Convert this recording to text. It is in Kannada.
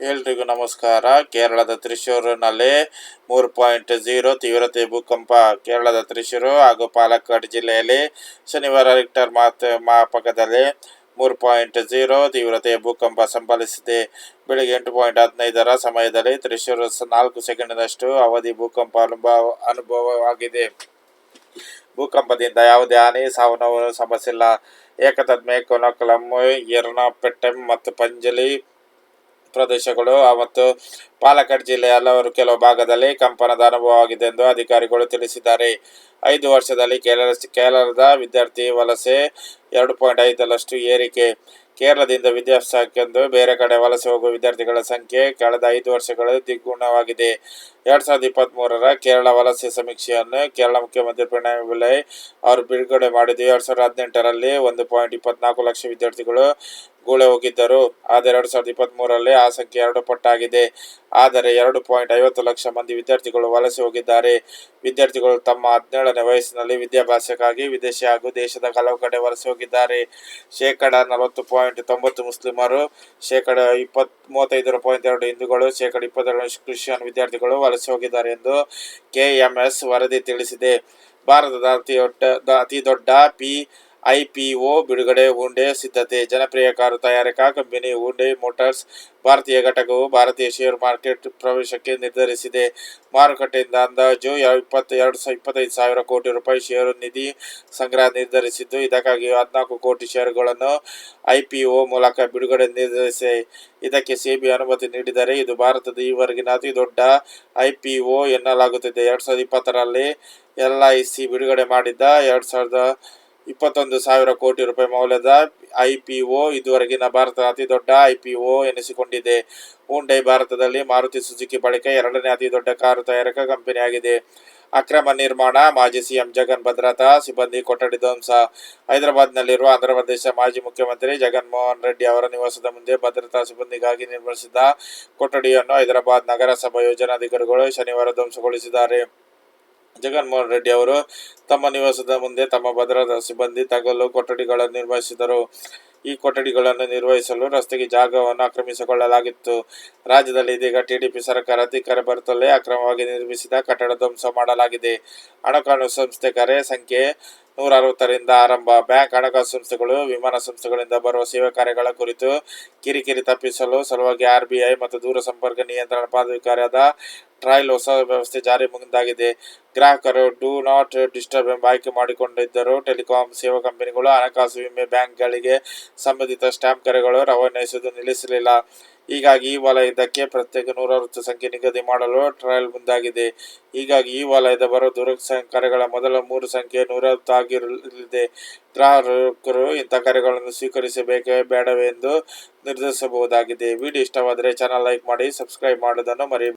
ಎಲ್ರಿಗೂ ನಮಸ್ಕಾರ. ಕೇರಳದ ತ್ರಿಶೂರಿನಲ್ಲಿ ಮೂರು ಪಾಯಿಂಟ್ ಜೀರೋ ತೀವ್ರತೆ ಭೂಕಂಪ ಕೇರಳದ ತ್ರಿಶೂರು ಹಾಗೂ ಪಾಲಕ್ಕಾಡ್ ಜಿಲ್ಲೆಯಲ್ಲಿ ಶನಿವಾರ ರಿಕ್ಟರ್ ಮಾತ, ಮಾಪಕದಲ್ಲಿ ಮೂರು ಪಾಯಿಂಟ್ ಜೀರೋ ತೀವ್ರತೆಯ ಭೂಕಂಪ ಸಂಭವಿಸಿದೆ. ಬೆಳಿಗ್ಗೆ ಎಂಟು ಪಾಯಿಂಟ್ ಹದಿನೈದರ ಸಮಯದಲ್ಲಿ ತ್ರಿಶೂರು ನಾಲ್ಕು ಸೆಕೆಂಡಿನಷ್ಟು ಅವಧಿ ಭೂಕಂಪ ಅನುಭವ ಅನುಭವವಾಗಿದೆ. ಭೂಕಂಪದಿಂದ ಯಾವುದೇ ಹಾನಿ ಸಾವು ನೋವು ಸಂಭವಿಸಿಲ್ಲ ಏಕತದ್ಮೆ ಕೊನಕಲಂ ಎರ್ನಾಪೆಟ್ಟೆಂ ಮತ್ತು ಪಂಜಲಿ ಪ್ರದೇಶಗಳು, ಮತ್ತು ಪಾಲಕ್ಕಾಡ್ ಜಿಲ್ಲೆಯ ಹಲವರು ಕೆಲವು ಭಾಗದಲ್ಲಿ ಕಂಪನದ ಅನುಭವವಾಗಿದೆ ಎಂದು ಅಧಿಕಾರಿಗಳು ತಿಳಿಸಿದ್ದಾರೆ. ಐದು ವರ್ಷದಲ್ಲಿ ಕೇರಳ ಕೇರಳದ ವಿದ್ಯಾರ್ಥಿ ವಲಸೆ ಎರಡು ಪಾಯಿಂಟ್ ಐದರಷ್ಟು ಏರಿಕೆ. ಕೇರಳದಿಂದ ವಿದ್ಯಾಭ್ಯಾಸಕ್ಕೆಂದು ಬೇರೆ ಕಡೆ ವಲಸೆ ಹೋಗುವ ವಿದ್ಯಾರ್ಥಿಗಳ ಸಂಖ್ಯೆ ಕಳೆದ ಐದು ವರ್ಷಗಳಲ್ಲಿ ದ್ವಿಗುಣವಾಗಿದೆ. ಎರಡು ಸಾವಿರದ ಇಪ್ಪತ್ತ್ಮೂರರ ಕೇರಳ ವಲಸೆ ಸಮೀಕ್ಷೆಯನ್ನು ಕೇರಳ ಮುಖ್ಯಮಂತ್ರಿ ಪಿಣರಾಯಿ ವಿಜಯ್ ಅವರು ಬಿಡುಗಡೆ ಮಾಡಿದ್ದು. ಎರಡು ಸಾವಿರದ ಹದಿನೆಂಟರಲ್ಲಿ ಒಂದು ಪಾಯಿಂಟ್ ಇಪ್ಪತ್ನಾಲ್ಕು ಲಕ್ಷ ವಿದ್ಯಾರ್ಥಿಗಳು ಗೂಳೆ ಹೋಗಿದ್ದರು. ಆದರೆ ಎರಡು ಸಾವಿರದ ಇಪ್ಪತ್ತ್ಮೂರರಲ್ಲಿ ಆ ಸಂಖ್ಯೆ ಎರಡು ಪಟ್ಟಾಗಿದೆ. ಆದರೆ ಎರಡು ಪಾಯಿಂಟ್ ಐವತ್ತು ಲಕ್ಷ ಮಂದಿ ವಿದ್ಯಾರ್ಥಿಗಳು ವಲಸೆ ಹೋಗಿದ್ದಾರೆ. ವಿದ್ಯಾರ್ಥಿಗಳು ತಮ್ಮ ಹದಿನೇಳನೇ ವಯಸ್ಸಿನಲ್ಲಿ ವಿದ್ಯಾಭ್ಯಾಸಕ್ಕಾಗಿ ವಿದೇಶಿ ಹಾಗೂ ದೇಶದ ಹಲವು ಕಡೆ ವಲಸೆ ಹೋಗಿದ್ದಾರೆ. ಶೇಕಡ ನಲವತ್ತು ಪಾಯಿಂಟ್ ತೊಂಬತ್ತು ಮುಸ್ಲಿಮರು, ಶೇಕಡ ಇಪ್ಪತ್ತ್ ಮೂವತ್ತೈದರ ಪಾಯಿಂಟ್ ಎರಡು ಹಿಂದೂಗಳು, ಶೇಕಡ ಇಪ್ಪತ್ತೆರಡು ಕ್ರಿಶ್ಚಿಯನ್ ವಿದ್ಯಾರ್ಥಿಗಳು ವಲಸೆ ಹೋಗಿದ್ದಾರೆ ಎಂದು ಕೆಎಂಎಸ್ ವರದಿ ತಿಳಿಸಿದೆ. ಭಾರತದ ಅತಿ ದೊಡ್ಡ ಅತಿ ದೊಡ್ಡ ಪಿ ಐಪಿಒ, ಬಿಡುಗಡೆ ಹುಂಡೆ ಸಿದ್ಧತೆ, ಜನಪ್ರಿಯ ಕಾರು ತಯಾರಕ, ಕಂಪನಿ ಉಂಡೆ ಮೋಟಾರ್ಸ್, ಭಾರತೀಯ ಘಟಕವು ಭಾರತೀಯ ಷೇರು ಮಾರ್ಕೆಟ್ ಪ್ರವೇಶಕ್ಕೆ ನಿರ್ಧರಿಸಿದೆ. ಮಾರುಕಟ್ಟೆಯಿಂದ ಅಂದಾಜು ಇಪ್ಪತ್ತು ಎರಡು ಇಪ್ಪತ್ತೈದು ಸಾವಿರ ಕೋಟಿ ರೂಪಾಯಿ ಷೇರು ನಿಧಿ ಸಂಗ್ರಹ ನಿರ್ಧರಿಸಿದ್ದು, ಇದಕ್ಕಾಗಿ ಹದಿನಾಲ್ಕು ಕೋಟಿ ಷೇರುಗಳನ್ನು ಐಪಿಒ ಮೂಲಕ ಬಿಡುಗಡೆ ನಿರ್ಧರಿಸಿದೆ ಇದಕ್ಕೆ ಸೆಬಿ ಅನುಮತಿ ನೀಡಿದರೆ ಇದು ಭಾರತದ ಈವರೆಗಿನ ಅತಿ ದೊಡ್ಡ ಐಪಿಒ ಎನ್ನಲಾಗುತ್ತಿದೆ. ಎರಡು ಸಾವಿರದ ಇಪ್ಪತ್ತರಲ್ಲಿ ಎಲ್ ಐ ಸಿ ಬಿಡುಗಡೆ ಮಾಡಿದ್ದ, ಎರಡು ಸಾವಿರದ ಇಪ್ಪತ್ತೊಂದು ಸಾವಿರ ಕೋಟಿ ರೂಪಾಯಿ ಮೌಲ್ಯದ ಐಪಿಒ ಇದುವರೆಗಿನ ಭಾರತದ ಅತಿ ದೊಡ್ಡ ಐಪಿಒ ಎನಿಸಿಕೊಂಡಿದೆ. ಹುಂಡೈ ಭಾರತದಲ್ಲಿ ಮಾರುತಿ ಸುಜುಕಿ ಬಳಿಕ ಎರಡನೇ ಅತಿ ದೊಡ್ಡ ಕಾರು ತಯಾರಕ ಕಂಪನಿಯಾಗಿದೆ. ಅಕ್ರಮ ನಿರ್ಮಾಣ, ಮಾಜಿ ಸಿಎಂ ಜಗನ್ ಭದ್ರತಾ ಸಿಬ್ಬಂದಿ ಕೊಠಡಿ ಧ್ವಂಸ. ಹೈದರಾಬಾದ್ನಲ್ಲಿರುವ ಆಂಧ್ರಪ್ರದೇಶ ಮಾಜಿ ಮುಖ್ಯಮಂತ್ರಿ ಜಗನ್ಮೋಹನ್ ರೆಡ್ಡಿ ಅವರ ನಿವಾಸದ ಮುಂದೆ ಭದ್ರತಾ ಸಿಬ್ಬಂದಿಗಾಗಿ ನಿರ್ಮಿಸಿದ ಕೊಠಡಿಯನ್ನು ಹೈದರಾಬಾದ್ ನಗರಸಭಾ ಯೋಜನಾಧಿಕಾರಿಗಳು ಶನಿವಾರ ಧ್ವಂಸಗೊಳಿಸಿದ್ದಾರೆ. ಜಗನ್ಮೋಹನ್ ರೆಡ್ಡಿ ಅವರು ತಮ್ಮ ನಿವಾಸದ ಮುಂದೆ ತಮ್ಮ ಭದ್ರತಾ ಸಿಬ್ಬಂದಿ ತಗಲು ಕೊಠಡಿಗಳನ್ನು ನಿರ್ವಹಿಸಿದರು. ಈ ಕೊಠಡಿಗಳನ್ನು ನಿರ್ವಹಿಸಲು ರಸ್ತೆಗೆ ಜಾಗವನ್ನು ಆಕ್ರಮಿಸಿಕೊಳ್ಳಲಾಗಿತ್ತು. ರಾಜ್ಯದಲ್ಲಿ ಇದೀಗ ಟಿಡಿಪಿ ಸರ್ಕಾರ ಅಧಿಕಾರ ಬರುತ್ತಲೇ ಅಕ್ರಮವಾಗಿ ನಿರ್ಮಿಸಿದ ಕಟ್ಟಡ ಧ್ವಂಸ ಮಾಡಲಾಗಿದೆ. ಹಣಕಾಸು ಸಂಸ್ಥೆ ಕರೆ ಸಂಖ್ಯೆ ನೂರ ಅರವತ್ತರಿಂದ ಆರಂಭ. ಬ್ಯಾಂಕ್ ಹಣಕಾಸು ಸಂಸ್ಥೆಗಳು, ವಿಮಾನ ಸಂಸ್ಥೆಗಳಿಂದ ಬರುವ ಸೇವಾ ಕಾರ್ಯಗಳ ಕುರಿತು ಕಿರಿಕಿರಿ ತಪ್ಪಿಸಲು ಸಲುವಾಗಿ ಆರ್ಬಿಐ ಮತ್ತು ದೂರ ಸಂಪರ್ಕ ನಿಯಂತ್ರಣ ಪ್ರಾಧಿಕಾರದ ಟ್ರಯಲ್ ಹೊಸ ವ್ಯವಸ್ಥೆ ಜಾರಿ ಮುಂದಾಗಿದೆ. ಗ್ರಾಹಕರು ಡೂ ನಾಟ್ ಡಿಸ್ಟರ್ಬ್ ಎಂಬ ಆಯ್ಕೆ ಮಾಡಿಕೊಂಡಿದ್ದರು. ಟೆಲಿಕಾಂ ಸೇವಾ ಕಂಪನಿಗಳು ಹಣಕಾಸು ವಿಮೆ ಬ್ಯಾಂಕ್ಗಳಿಗೆ ಸಂಬಂಧಿತ ಸ್ಟ್ಯಾಂಪ್ ಕರೆಗಳು ರವಾನಿಸುವುದು ನಿಲ್ಲಿಸಲಿಲ್ಲ. ಹೀಗಾಗಿ ಈ ವಲಯದಕ್ಕೆ ಪ್ರತ್ಯೇಕ ನೂರ ಅರವತ್ತು ಸಂಖ್ಯೆ ನಿಗದಿ ಮಾಡಲು ಟ್ರಯಲ್ ಮುಂದಾಗಿದೆ. ಹೀಗಾಗಿ ಈ ವಲಯದ ಬರೋ ದೂರ ಕರೆಗಳ ಮೊದಲ ಮೂರು ಸಂಖ್ಯೆ ನೂರ ಹತ್ತು ಆಗಿರಲಿದೆ. ಗ್ರಾಹಕರು ಇಂಥ ಕರೆಗಳನ್ನು ಸ್ವೀಕರಿಸಬೇಕೇ ಬೇಡವೇ ಎಂದು ನಿರ್ಧರಿಸಬಹುದಾಗಿದೆ. ವಿಡಿಯೋ ಇಷ್ಟವಾದರೆ ಚಾನಲ್ ಲೈಕ್ ಮಾಡಿ ಸಬ್ಸ್ಕ್ರೈಬ್ ಮಾಡೋದನ್ನು ಮರೆಯಬೇಡಿ